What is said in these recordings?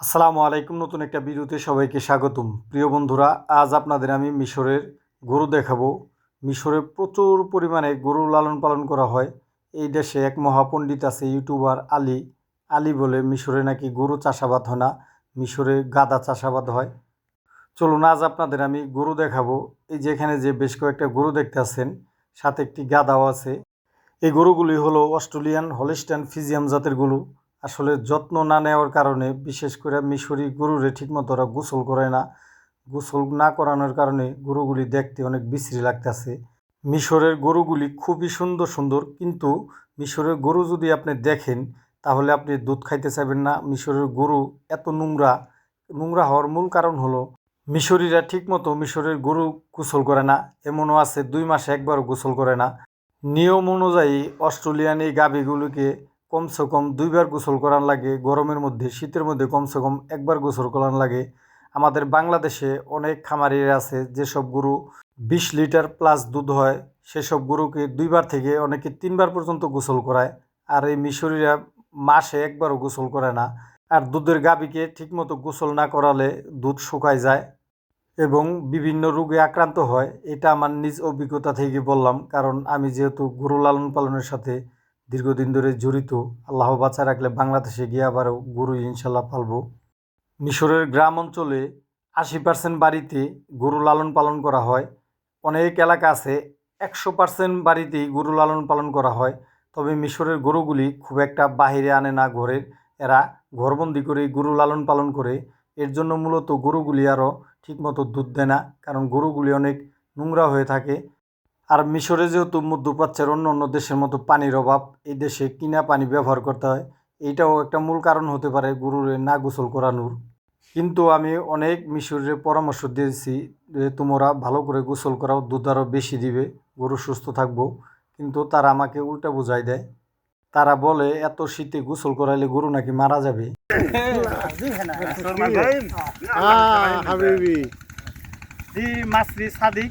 আসসালামু আলাইকুম, নতুন একটা ভিডিওতে সবাইকে স্বাগতম। প্রিয় বন্ধুরা, আজ আপনাদের আমি মিশরের গরু দেখাবো। মিশরে প্রচুর পরিমাণে গরু লালন পালন করা হয়। এই দেশে এক মহাপণ্ডিত আছে, ইউটিউবার আলী। আলী বলে, মিশরে নাকি গরু চাষাবাদ হয় না, মিশরে গাদা চাষাবাদ হয়। চলুন, আজ আপনাদের আমি গরু দেখাবো। এই যে এখানে যে বেশ কয়েকটা গরু দেখতে আছেন, সাথে একটি গাদাও আছে। এই গরুগুলি হলো অস্ট্রেলিয়ান হলিস্টান ফিজিয়াম জাতের গরু। আসলে যত্ন না নেওয়ার কারণে, বিশেষ করে মিশরি গরুরে ঠিকমতো ওরা গোসল করে না। গোসল না করানোর কারণে গরুগুলি দেখতে অনেক বিশ্রী লাগতেছে। মিশরের গরুগুলি খুবই সুন্দর সুন্দর, কিন্তু মিশরের গরু যদি আপনি দেখেন, তাহলে আপনি দুধ খাইতে চাইবেন না। মিশরের গরু এত নোংরা নোংরা হওয়ার মূল কারণ হলো মিশরিরা ঠিকমতো মিশরের গরু গোসল করে না। এমনও আছে দুই মাসে একবারও গোসল করে না। নিয়ম অনুযায়ী অস্ট্রেলিয়ান এই গাভীগুলোকে কমসে কম দুইবার গোসল করার লাগে, গরমের মধ্যে, শীতের মধ্যে কমসে কম একবার গোসল করার লাগে। আমাদের বাংলাদেশে অনেক খামারিরা আছে, যেসব গরু বিশ লিটার প্লাস দুধ হয়, সেসব গরুকে দুইবার থেকে অনেকে তিনবার পর্যন্ত গোসল করায়। আর এই মিশরিরা মাসে একবারও গোসল করে না। আর দুধের গাভীকে ঠিকমতো গোসল না করালে দুধ শুকায় যায় এবং বিভিন্ন রোগে আক্রান্ত হয়। এটা আমার নিজ অভিজ্ঞতা থেকে বললাম, কারণ আমি যেহেতু গরু লালন পালনের সাথে দীর্ঘদিন ধরে জড়িত, আল্লাহ বাঁচা রাখলে বাংলাদেশে গিয়ে আবারও গরু ইনশাল্লাহ পালবো। মিশরের গ্রাম অঞ্চলে আশি পার্সেন্ট বাড়িতে গরু লালন পালন করা হয়। অনেক এলাকা আছে, একশো পার্সেন্ট বাড়িতেই গরু লালন পালন করা হয়। তবে মিশরের গরুগুলি খুব একটা বাহিরে আনে না ঘরের। এরা ঘরবন্দি করে গরু লালন পালন করে। এর জন্য মূলত গরুগুলি আরও ঠিকমতো দুধ দেয় না, কারণ গরুগুলি অনেক নোংরা হয়ে থাকে। আর মিশরে যেহেতু মধ্যপ্রাচ্যের অন্য অন্য দেশের মতো পানির অভাব এই দেশে কিনা পানি ব্যবহার করতে হয় এইটাও একটা মূল কারণ হতে পারে গরুরে না গোসল করানোর কিন্তু আমি অনেক মিশরের পরামর্শ দিয়েছি যে তোমরা ভালো করে গোসল করাও দুধ আরও বেশি দিবে গরু সুস্থ থাকব কিন্তু তারা আমাকে উল্টা বোঝাই দেয় তারা বলে এত শীতে গোসল করাইলে গরু নাকি মারা যাবে Ah, সাদিক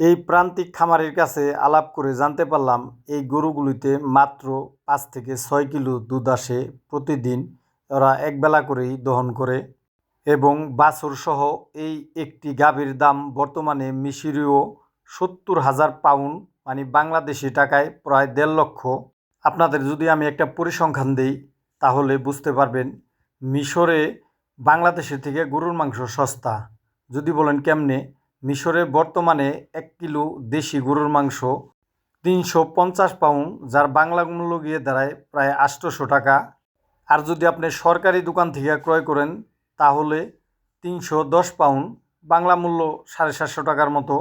এই প্রান্তিক খামারের কাছে আলাপ করে জানতে পারলাম এই গরুগুলিতে মাত্র পাঁচ থেকে ছয় কিলো দুধ আসে প্রতিদিন। ওরা একবেলা করেই দহন করে এবং বাছুরসহ এই একটি গাভীর দাম বর্তমানে মিশরীয় সত্তর হাজার পাউন্ড মানে বাংলাদেশি টাকায় প্রায় দেড় লক্ষ। আপনাদের যদি আমি একটা পরিসংখ্যান দিই তাহলে বুঝতে পারবেন মিশরে বাংলাদেশের থেকে গরুর মাংস সস্তা। যদি বলেন কেমনে? মিশরে বর্তমানে এক কিলো দেশি গরুর মাংস তিনশো পঞ্চাশ পাউন্ড, যার বাংলা মূল্য গিয়ে দাঁড়ায় প্রায় আটশোশো টাকা। আর যদি আপনি সরকারি দোকান থেকে ক্রয় করেন, তাহলে তিনশো দশ পাউন্ড, বাংলা মূল্য সাড়ে সাতশো টাকার মতো।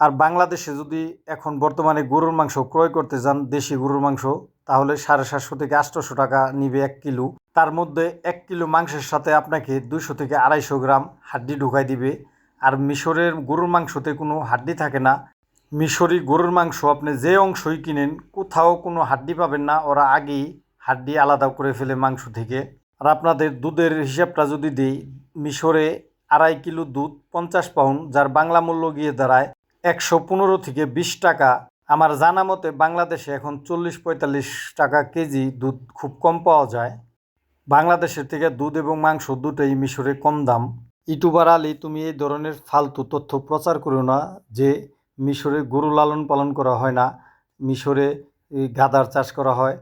আর বাংলাদেশে যদি এখন বর্তমানে গরুর মাংস ক্রয় করতে যান দেশি গরুর মাংস তাহলে সাড়ে সাতশো থেকে আটশোশো টাকা নিবে এক কিলো। তার মধ্যে এক কিলো মাংসের সাথে আপনাকে দুশো থেকে আড়াইশো গ্রাম হাড্ডি ঢুকাই দিবে। আর মিশরের গরুর মাংসতে কোনো হাড্ডি থাকে না। মিশরি গরুর মাংস আপনি যে অংশই কিনেন, কোথাও কোনো হাড্ডি পাবেন না। ওরা আগেই হাড্ডি আলাদা করে ফেলে মাংস থেকে। আর আপনাদের দুধের হিসাবটা যদি দিই, মিশরে আড়াই কিলো দুধ পঞ্চাশ পাউন্ড, যার বাংলা মূল্য গিয়ে দাঁড়ায় একশো পনেরো থেকে বিশ টাকা। আমার জানা মতে বাংলাদেশে এখন চল্লিশ পঁয়তাল্লিশ টাকা কেজি দুধ খুব কম পাওয়া যায়। বাংলাদেশের থেকে দুধ এবং মাংস দুটোই মিশরে কম দাম। ইউটিউবার আলী, তুমি এই ধরনের ফালতু তথ্য প্রচার করো না যে মিশরে গরু লালন পালন করা হয় না, মিশরে গাদার চাষ করা হয়।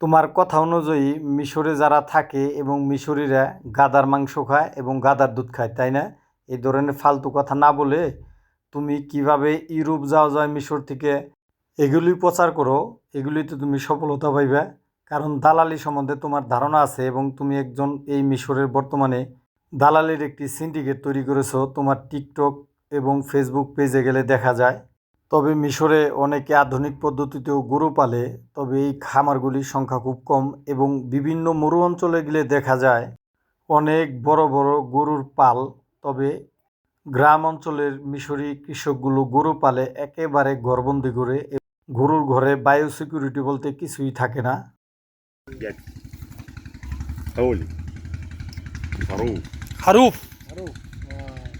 তোমার কথা অনুযায়ী মিশরে যারা থাকে এবং মিশরিরা গাদার মাংস খায় এবং গাদার দুধ খায়, তাই না? এই ধরনের ফালতু কথা না বলে তুমি কীভাবে ইউরোপ যাওয়া যায় মিশর থেকে এগুলি প্রচার করো, এগুলিতে তুমি সফলতা পাইবে। কারণ দালালি সম্বন্ধে তোমার ধারণা আছে এবং তুমি একজন এই মিশরের বর্তমানে দালালির একটি সিন্ডিকেট তৈরি করেছ। তোমার টিকটক এবং ফেসবুক পেজে গেলে দেখা যায়। তবে মিশরে অনেকে আধুনিক পদ্ধতিতেও গরু পালে, তবে এই খামারগুলির সংখ্যা খুব কম এবং বিভিন্ন মরু অঞ্চলে গেলে দেখা যায় অনেক বড় বড় গরুর পাল। তবে গ্রাম অঞ্চলের মিশরি কৃষকগুলো গরু পালে একেবারে ঘরবন্দি করে গরুর ঘরে বায়ো সিকিউরিটি বলতে কিছুই থাকে না. হারুফ?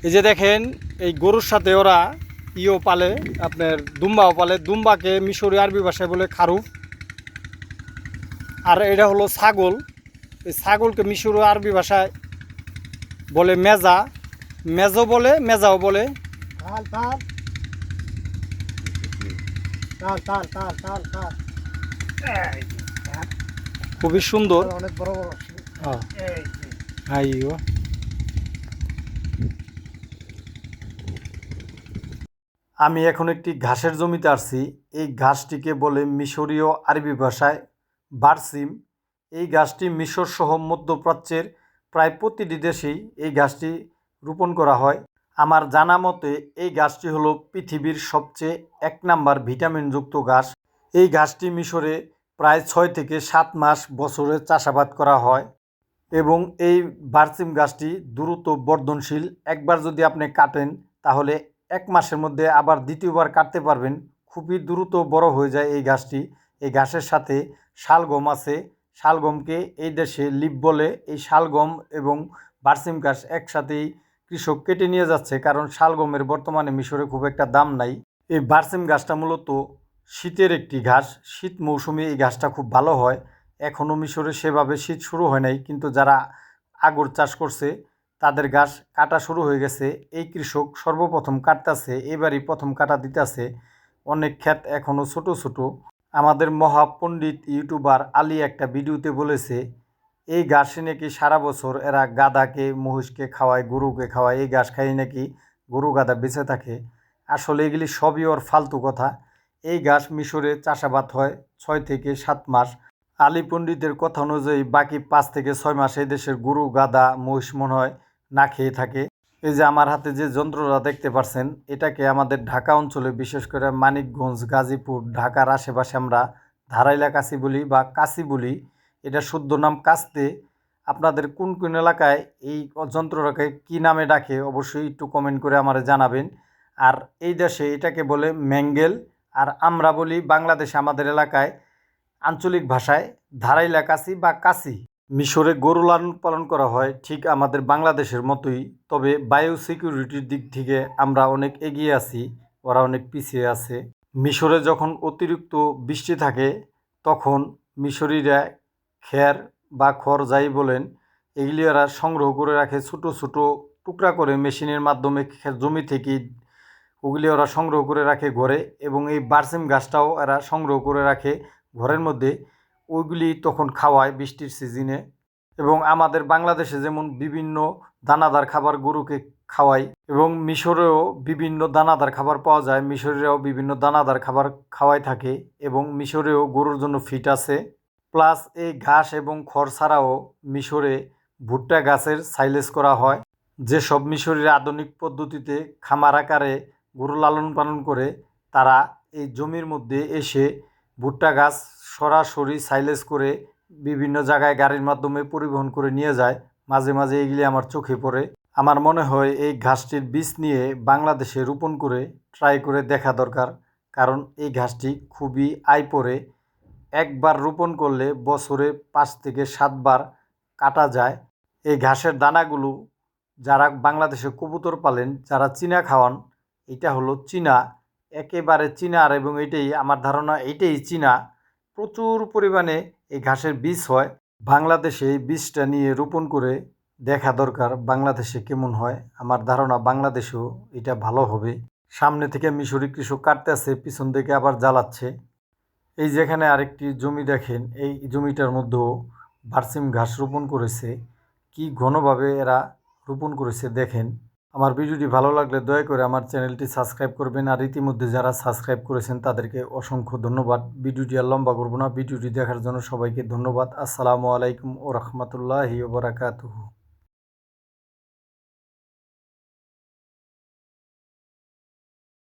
এই যে দেখেন এই গরুর সাথে ওরা ইও পালে আপনার দুম্বাও পালে দুম্বাকে মিশরি আরবি ভাষায় বলে খারুফ। আর এটা হলো ছাগল। এই ছাগলকে মিশরি আরবি ভাষায় বলে মেজা। মেজো বলে মেজাও বলে। তাল তাল তাল তাল তাল এই খুবই সুন্দর। অনেক বড় বড় হ্যাঁ, আইও। আমি এখন একটি ঘাসের জমিতে আসছি এই ঘাসটিকে বলে মিশরীয় আরবি ভাষায় বারসিম। এই গাছটি মিশর সহ মধ্যপ্রাচ্যের প্রায় প্রতিটি দেশেই এই গাছটি রোপণ করা হয়। আমার জানা মতে, এই গাছটি হলো পৃথিবীর সবচেয়ে এক নাম্বার ভিটামিনযুক্ত গাছ। এই গাছটি মিশরে প্রায় ছয় থেকে সাত মাস বছরে চাষাবাদ করা হয় এবং এই বার্সিম গাছটি দ্রুত বর্ধনশীল। একবার যদি আপনি কাটেন, তাহলে এক মাসের মধ্যে আবার দ্বিতীয়বার কাটতে পারবেন। খুবই দ্রুত বড় হয়ে যায় এই গাছটি। এই গাছের সাথে শালগম আছে। শালগমকে এই দেশে লিপ বলে। এই শালগম এবং বার্সিম গাছ একসাথেই কৃষক কেটে নিয়ে যাচ্ছে, কারণ শালগমের বর্তমানে মিশরে খুব একটা দাম নাই। এই বারসিম গাছটা মূলত শীতের একটি ঘাস। শীত মৌসুমে এই ঘাসটা খুব ভালো হয়। এখনও মিশরে সেভাবে শীত শুরু হয় নাই, কিন্তু যারা আগর চাষ করছে, তাদের গাছ কাটা শুরু হয়ে গেছে। এই কৃষক সর্বপ্রথম কাটতেছে, এবারই প্রথম কাটা দিতেছে। অনেক ক্ষেত এখনও ছোট ছোট। আমাদের মহাপণ্ডিত ইউটিউবার আলী একটা ভিডিওতে বলেছে এই ঘাসে নাকি সারা বছর এরা গাদাকে, মহিষকে খাওয়ায়, গরুকে খাওয়ায়, এই ঘাস খাই নাকি গরু গাদা বেঁচে থাকে। আসলে এগুলি সবই ওর ফালতু কথা। এই ঘাস মিশরে চাষাবাদ হয় ছয় থেকে সাত মাস। আলী পণ্ডিতের কথা অনুযায়ী বাকি পাঁচ থেকে ছয় মাস এই দেশের গরু, গাদা, মহিষ মনে হয় না খেয়ে থাকে। এই যে আমার হাতে যে যন্ত্রটা দেখতে পাচ্ছেন এটাকে আমাদের ঢাকা অঞ্চলে, বিশেষ করে মানিকগঞ্জ, গাজীপুর, ঢাকার আশেপাশে আমরা ধারাইলা কাশি বলি বা কাশি বলি। এটা শুদ্ধ নাম কাস্তে, আপনাদের কোন কোন এলাকায় এই যন্ত্রটাকে কি নামে ডাকে অবশ্যই একটু কমেন্ট করে আমারে জানাবেন। আর এই দেশে এটাকে বলে ম্যাঙ্গেল, আর আমরা বলি বাংলাদেশে আমাদের এলাকায় আঞ্চলিক ভাষায় ধারাইলা কাশি বা কাশি। মিশরে গরু লালন পালন করা হয় ঠিক আমাদের বাংলাদেশের মতোই, তবে বায়ো সিকিউরিটির দিক থেকে আমরা অনেক এগিয়ে আছি, ওরা অনেক পিছিয়ে আছে। মিশরে যখন অতিরিক্ত বৃষ্টি থাকে, তখন মিশরিরা খের বা খড় যাই বলেন, এগুলি ওরা সংগ্রহ করে রাখে ছোটো ছোটো টুকরা করে মেশিনের মাধ্যমে জমি থেকে। ওগুলি ওরা সংগ্রহ করে রাখে ঘরে এবং এই বার্সিম গাছটাও এরা সংগ্রহ করে রাখে ঘরের মধ্যে। ওইগুলি তখন খাওয়ায় বৃষ্টির সিজনে এবং আমাদের বাংলাদেশে যেমন বিভিন্ন দানাদার খাবার গরুকে খাওয়াই এবং মিশরেও বিভিন্ন দানাদার খাবার পাওয়া যায়, মিশরেও বিভিন্ন দানাদার খাবার খাওয়াই থাকে এবং মিশরেও গরুর জন্য ফিট আছে। প্লাস এই ঘাস এবং খড় ছাড়াও মিশরে ভুট্টা গাছের সাইলেজ করা হয়। যেসব মিশরের আধুনিক পদ্ধতিতে খামার আকারে গরু লালন পালন করে, তারা এই জমির মধ্যে এসে ভুট্টা গাছ সরাসরি সাইলেজ করে বিভিন্ন জায়গায় গাড়ির মাধ্যমে পরিবহন করে নিয়ে যায়। মাঝে মাঝে এগুলি আমার চোখে পড়ে। আমার মনে হয় এই ঘাসটির বীজ নিয়ে বাংলাদেশে রোপণ করে ট্রাই করে দেখা দরকার, কারণ এই ঘাসটি খুবই আয় পড়ে। একবার রোপণ করলে বছরে পাঁচ থেকে সাতবার কাটা যায়। এই ঘাসের দানাগুলো যারা বাংলাদেশে কবুতর পালেন, যারা চীনা খাওয়ান, এটা হলো চীনা। একেবারে চীনার এবং এটাই, আমার ধারণা এটাই চীনা। প্রচুর পরিমাণে এই ঘাসের বীজ হয়। বাংলাদেশে এই বীজটা নিয়ে রোপণ করে দেখা দরকার বাংলাদেশে কেমন হয়। আমার ধারণা বাংলাদেশেও এটা ভালো হবে। সামনে থেকে মিশরি কৃষক কাটতেছে, পিছন থেকে আবার জ্বালাচ্ছে। এই যেখানে আরেকটি জমি দেখেন, এই জমিটার মধ্যেও বারসিম ঘাস রোপণ করেছে। কি ঘনভাবে এরা রোপণ করেছে দেখেন। আমার ভিডিওটি ভালো লাগলে দয়া করে আমার চ্যানেলটি সাবস্ক্রাইব করবেন আর ইতিমধ্যে যারা সাবস্ক্রাইব করেছেন তাদেরকে অসংখ্য ধন্যবাদ। ভিডিওটি আর লম্বা করব না, ভিডিওটি দেখার জন্য সবাইকে ধন্যবাদ। আসসালামু আলাইকুম ও রহমতুল্লাহি ওবরাকাতুহু।